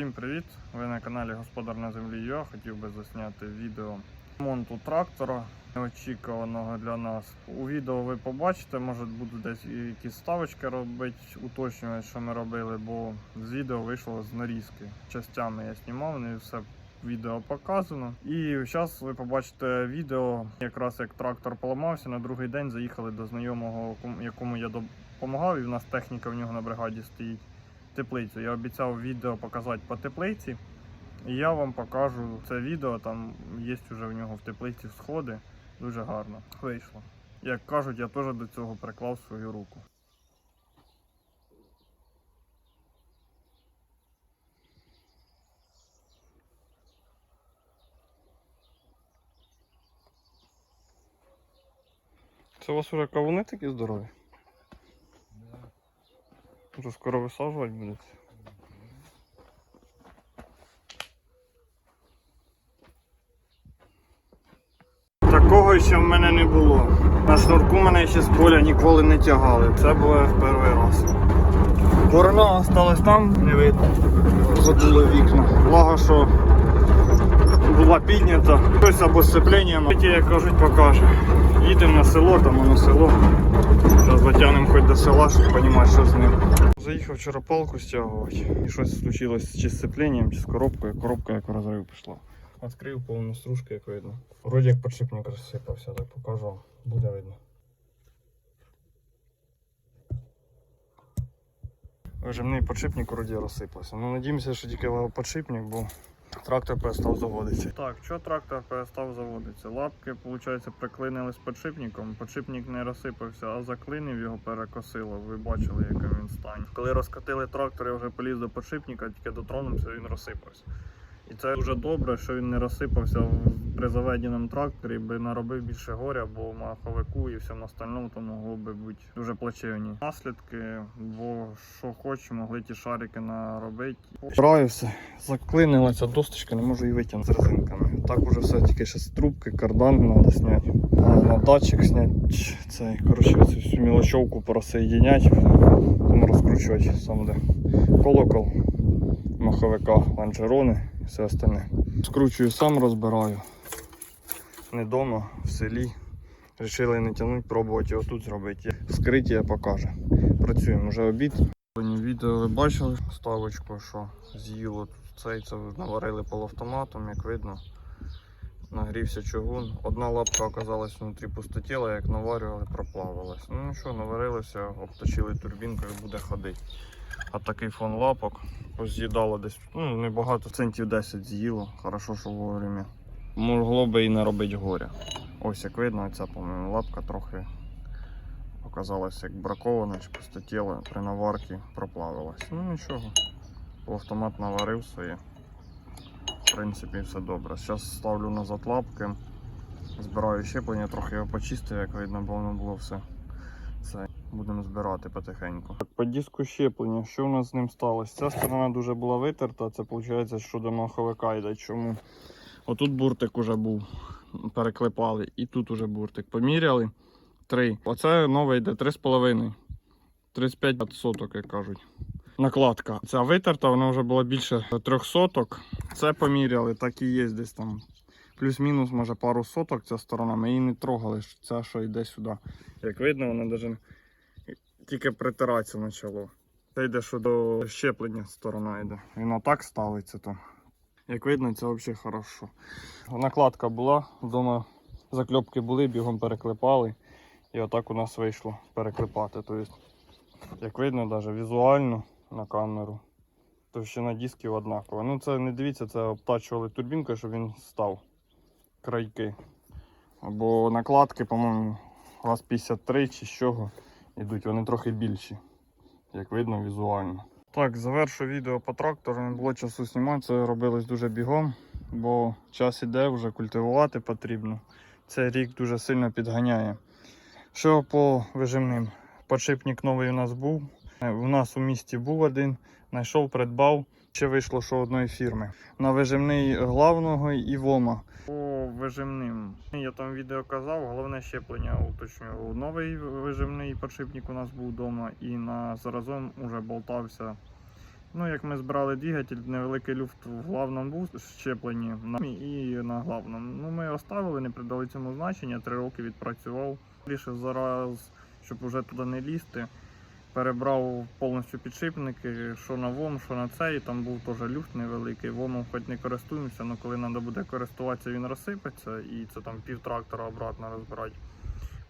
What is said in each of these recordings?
Всім привіт! Ви на каналі Господар на землі ЮА. Хотів би засняти відео ремонту трактора неочікуваного для нас. У відео ви побачите, може буду десь якісь ставочки робити, уточнювати, що ми робили, бо з відео вийшло з нарізки. Частями я знімав, не все відео показано. І зараз ви побачите відео, якраз як трактор поламався. На другий день заїхали до знайомого, якому я допомагав, і в нас техніка в нього на бригаді стоїть теплицю. Я обіцяв відео показати по теплиці. І я вам покажу це відео. Там є вже в нього в теплиці сходи. Дуже гарно вийшло. Як кажуть, я теж до цього приклав свою руку. Це у вас вже кавуни такі здорові? Вже скоро висаджувати будете. Такого ще в мене не було. На шнурку мене ще з поля ніколи не тягали. Це було в перший раз. Корона осталась там, не видно. Задули вікна. Благо, що була піднята. Хтось або сцепленням, як кажуть, покаже. Їдемо на село, там воно село. Зараз дотягнемо хоч до села, щоб розуміти, що з ним. Заїхав вчора палку стягувати. І щось случилось чи з сцепленням, чи з коробкою. Коробка як розрив пішла. Відкрив повну стружку, як видно. Вроді як подшипник розсипався, так покажу. Буде видно. Вижимний подшипник вроді розсипався. Ну надіємося, що тільки подшипник, бо трактор перестав заводитися. Так, що трактор перестав заводитися? Лапки, виходить, приклинили з подшипником. Подшипник не розсипався, а заклинив його перекосило. Ви бачили, який він стан. Коли розкатили трактор, я вже поліз до подшипника, тільки дотронувся, він розсипався. І це дуже добре, що він не розсипався при заведеному тракторі, би наробив більше горя, бо в маховику і всьому остальному то могло би бути дуже плачевні наслідки, бо що хоч, могли ті шарики наробити. Браю все, заклинила досточка, не можу її витягнути з резинками. Так уже все, тільки ще з трубки, кардан треба зняти, на датчик зняти. Ч, Цей, коротше, цю мілочовку просоєдінять, там розкручувати сам де колокол маховика, ланжерони все остальне. Скручую сам розбираю. Не вдома, в селі. Рішили не тягнути, пробувати його тут зробити. Вскриття покаже. Працюємо вже обід. Відео ви бачили ставочку, що з'їло цей, це наварили полуавтоматом, як видно. Нагрівся чугун. Одна лапка оказалась внутрі пустотіла, як наварювали, проплавилась. Ну нічого, наварилися, обточили турбінку і буде ходити. А такий фон лапок поз'їдало десь, ну небагато, центів 10 з'їло. Хорошо, що вовремя. Могло би і не робити горя. Ось як видно, ця, по-моєму, лапка трохи оказалась як бракована, чи пустотіла, при наварці проплавилась. Ну нічого. Автомат наварив своє. В принципі, все добре. Зараз ставлю назад лапки, збираю щеплення, трохи його почистив, як видно, бо воно було все. Це будемо збирати потихеньку. Так, по диску щеплення, що у нас з ним сталося? Ця сторона дуже була витерта, це виходить, що до маховика йде. Чому? Отут буртик уже був, переклепали, і тут уже буртик. Поміряли. Три. Оце нове йде 3,5. 35 соток, як кажуть. Накладка. Ця витерта, вона вже була більше трьох соток. Це поміряли, так і є десь там. Плюс-мінус, може, пару соток ця сторона. Ми її не трогали, що ця, що йде сюди. Як видно, вона навіть тільки притиратися почало. Це йде, що до щеплення сторона йде. Вона так ставиться то. Як видно, це взагалі хорошо. Накладка була, вдома закльопки були, бігом переклепали. І отак у нас вийшло переклепати. Тобто, як видно, навіть візуально на камеру. Товщина дисків однакова. Ну це не дивіться, це обтачували турбінкою, щоб він став крайки. Або накладки, по-моєму, раз 53 чи з чого йдуть, вони трохи більші, як видно візуально. Так, завершу відео по трактору, не було часу знімати, це робилось дуже бігом, бо час іде, вже культивувати потрібно. Цей рік дуже сильно підганяє. Що по вижимним? Подшипник новий у нас був. Е, У нас у місті був один, знайшов, придбав. Ще вийшло, що одної фірми. На вижимний главного і ВОМа. По вижимним. Я там відео казав, головне щеплення уточнював. Новий вижимний подшипник у нас був вдома і на заразом уже болтався Ну, як ми збирали двигатель, невеликий люфт в главному був щепленні і на главному. Ну, ми оставили, не придали цьому значення, три роки відпрацював. Рішив зараз, щоб вже туди не лізти. Перебрав повністю підшипники, що на ВОМ, що на цей. Там був теж люфт невеликий. ВОМом хоч не користуємося, але коли треба буде користуватися, він розсипеться і це там пів трактора обратно розбирати.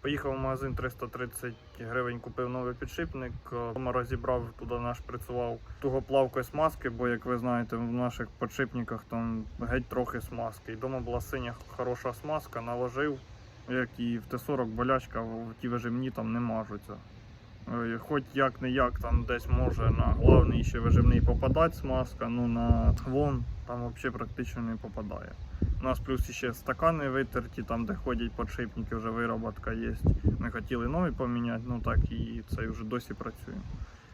Поїхав в магазин 330 гривень, купив новий підшипник, Дома розібрав туди нашприцював тугоплавкою смазки, бо як ви знаєте, в наших підшипниках там геть трохи смазки. І дома була синя хороша смазка, наложив, як і в Т-40 болячка, в ті вижимні там не мажуться. Е, Хоч як не як там десь може на главний ще виживний попадати смазка, ну на вон там взагалі практично не попадає. У нас плюс ще стакани витерті, там де ходять подшипники, вже вироботка є. Ми хотіли нові поміняти, ну так і це вже досі працює.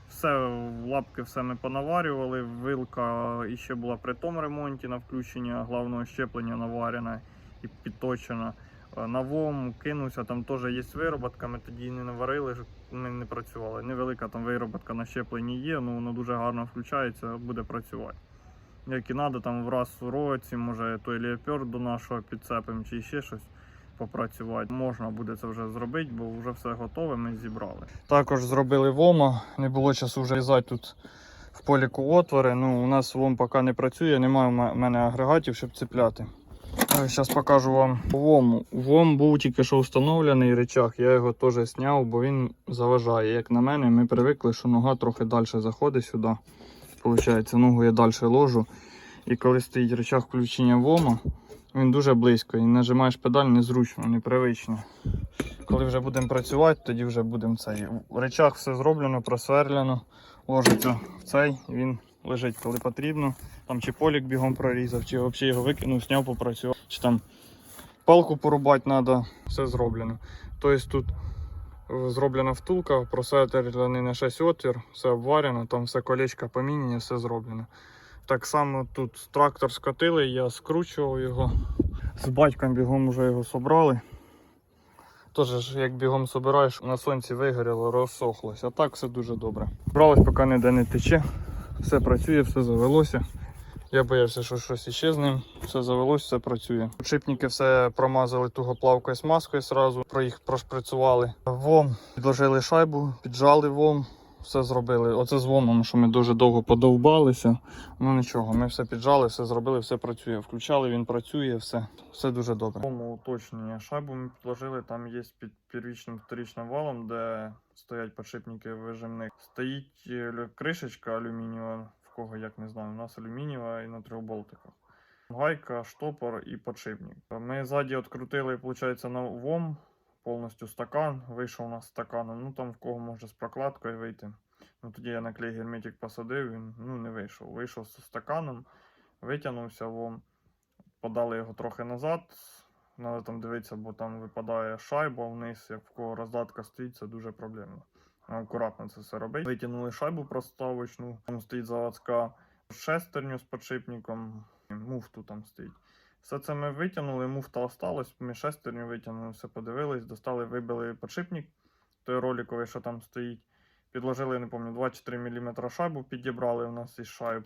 Все, лапки все ми понаварювали, вилка іще була при тому ремонті на включення головного щеплення наварена і підточена. Е, На ВОМ кинувся, там теж є вироботка, ми тоді не наварили, ми не працювали. Невелика там вироботка на щепленні є, ну воно дуже гарно включається, буде працювати. Як і треба, там в раз у році, може той леопер до нашого підцепимо чи ще щось попрацювати. Можна буде це вже зробити, бо вже все готове, ми зібрали. Також зробили ВОМа, не було часу вже різати тут в поліку отвори. Ну, у нас ВОМ поки не працює, немає в мене агрегатів, щоб цепляти. Зараз покажу вам ВОМ. ВОМ був тільки що встановлений речах. Я його теж зняв, бо він заважає. Як на мене, ми привикли, що нога трохи далі заходить сюди. Получається, ногу я далі ложу. І коли стоїть речах включення ВОМа, він дуже близько і нажимаєш педаль незручно, непривично. Коли вже будемо працювати, тоді вже будемо цей. В речах все зроблено, просверлено, ложиться в цей, він лежить коли потрібно. Там чи полік бігом прорізав, чи взагалі його викинув, зняв, попрацював, чи там палку порубати треба, все зроблено. Тобто тут зроблена втулка, просветрений на 6 отвір, все обварено, там все колечко поміняні, все зроблено. Так само тут трактор скотили, я скручував його. З батьком бігом вже його собрали. Тож, як бігом собираєш, на сонці вигоріло, розсохлось. А так все дуже добре. Бралось, поки ніде не тече. Все працює, все завелося. Я боявся, що щось іще з ним. Все завелося, все працює. Подшипники все промазали тугоплавкою смазкою сразу, про їх прошприцували. ВОМ підложили шайбу, піджали ВОМ, все зробили. Оце з ВОМом, що ми дуже довго подовбалися. Ну нічого, ми все піджали, все зробили, все працює. Включали, він працює, все, все дуже добре. Тому уточнення. Шайбу ми підложили, там є під первічним вторичним валом, де стоять подшипники вижимних. Стоїть е, кришечка алюмінієва, в кого як не знаю, у нас алюмінієва і на трьох болтиках. Гайка, штопор і подшипник. Ми ззаді відкрутили, виходить, на ВОМ повністю стакан. Вийшов у нас стаканом. Ну там в кого може з прокладкою вийти. Ну тоді я на клей герметик посадив, він ну, не вийшов. Вийшов з стаканом, витягнувся ВОМ, подали його трохи назад. Треба там дивитися, бо там випадає шайба вниз, як в кого роздатка стоїть, це дуже проблемно. Акуратно це все робити. Витягнули шайбу проставочну, там стоїть заводська шестерню з подшипником, муфту там стоїть. Все це ми витягнули, муфта осталась, ми шестерню витягнули, все подивились, достали, вибили подшипник, той роликовий, що там стоїть. Підложили, не пам'ятаю, 24 мм шайбу підібрали у нас із шайб.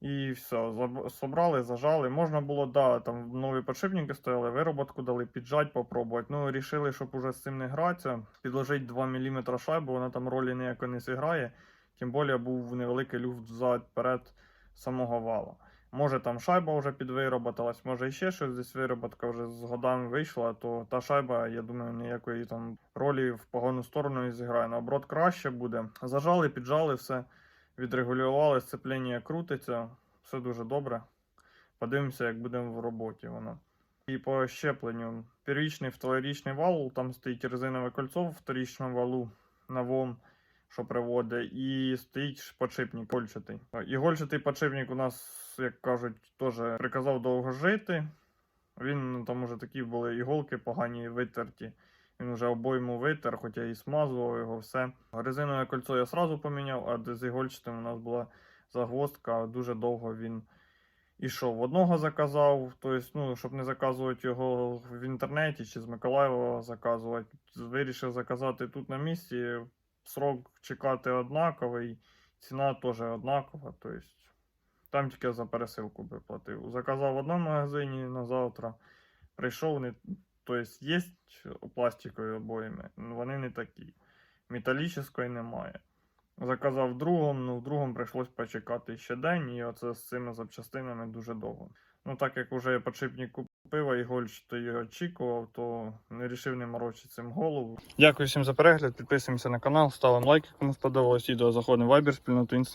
І все, собрали, зажали. Можна було, да, там нові подшипники стояли, вироботку дали, піджать, попробувати. Ну, рішили, щоб уже з цим не гратися. Підложити 2 мм шайбу, вона там ролі ніякої не зіграє. Тим більше був невеликий люфт зад перед самого вала. Може там шайба вже підвироботалась, може ще щось десь вироботка вже з годами вийшла, то та шайба, я думаю, ніякої там ролі в погану сторону не зіграє. Наоборот, краще буде. Зажали, піджали, все відрегулювали, сцепління крутиться, все дуже добре. Подивимося, як будемо в роботі воно. І по щепленню. Первічний вторічний вал, там стоїть резинове кольцо в вторічному валу на ВОМ, що приводить, і стоїть подшипник гольчатий. І гольчатий подшипник у нас, як кажуть, теж приказав довго жити. Він ну, там уже такі були іголки погані витерті. Він вже обойму витер, хоча і смазував його все. Резинове кольцо я сразу поміняв, а з ігольчатим у нас була загвоздка. Дуже довго він ішов. Одного заказав, тобто, ну, щоб не заказувати його в інтернеті чи з Миколаєва заказувати. Вирішив заказати тут на місці. Срок чекати однаковий. ціна теж однакова. Тобто, там тільки за пересилку би платив. Заказав в одному магазині на завтра, прийшов, не, тобто є пластикові обоями, ну, вони не такі. Металічної немає. Заказав в другому, ну в другому прийшлось почекати ще день, і оце з цими запчастинами дуже довго. Ну, так як вже я подшипник купив, а Ігольчато його очікував, то не вирішив не морочити цим голову. Дякую всім за перегляд, підписуємося на канал, ставимо лайки, кому сподобалось відео, заходимо в Viber, спільноту Інста.